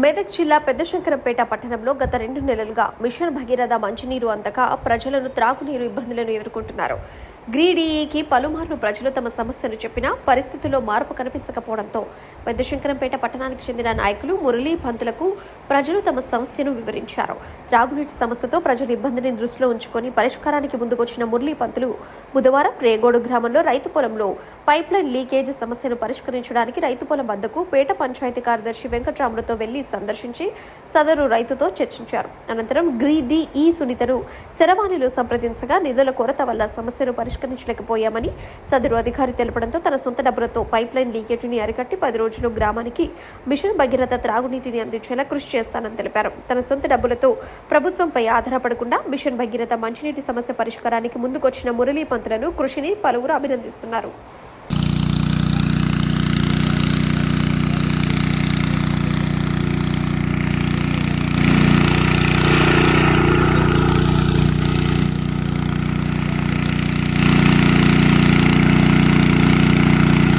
మెదక్ జిల్లా పెద్దశంకరంపేట పట్టణంలో గత రెండు నెలలుగా మిషన్ భగీరథ మంచినీరు అందక ప్రజలను త్రాగునీరు ఇబ్బందులను ఎదుర్కొంటున్నారు. గ్రీడీఈకి పలుమార్లు ప్రజలు తమ సమస్యను చెప్పినా పరిస్థితుల్లో మార్పు కనిపించకపోవడంతో పెద్దశంకరంపేట పట్టణానికి చెందిన నాయకులు మురళీ పంతులకు ప్రజలు తమ సమస్యను వివరించారు. త్రాగునీటి సమస్యతో ప్రజల ఇబ్బందిని దృష్టిలో ఉంచుకొని పరిష్కారానికి ముందుకొచ్చిన మురళీ పంతులు బుధవారం రేగోడు గ్రామంలో రైతు పొలంలో పైప్ లైన్ లీకేజ్ సమస్యను పరిష్కరించడానికి రైతు పొలం వద్దకు పేట పంచాయతీ కార్యదర్శి వెంకట్రాములతో వెళ్ళి సందర్శించి సదరు రైతుతో చర్చించారు. అనంతరం గ్రీడీఈ సునీతను చరవాణిలో సంప్రదించగా నిధుల కొరత వల్ల సమస్యను పరిష్కరించలేకపోయామని సదరు అధికారి తెలపడంతో తన సొంత డబ్బులతో పైప్ లైన్ లీకేజీని అరికట్టి పది రోజులు గ్రామానికి మిషన్ భగీరథ త్రాగునీటిని అందించేలా కృషి చేస్తానని తెలిపారు. తన సొంత డబ్బులతో ప్రభుత్వంపై ఆధారపడకుండా మిషన్ భగీరథ మంచినీటి సమస్య పరిష్కారానికి ముందుకొచ్చిన మురళీ పంతులను కృషిని పలువురు అభినందిస్తున్నారు.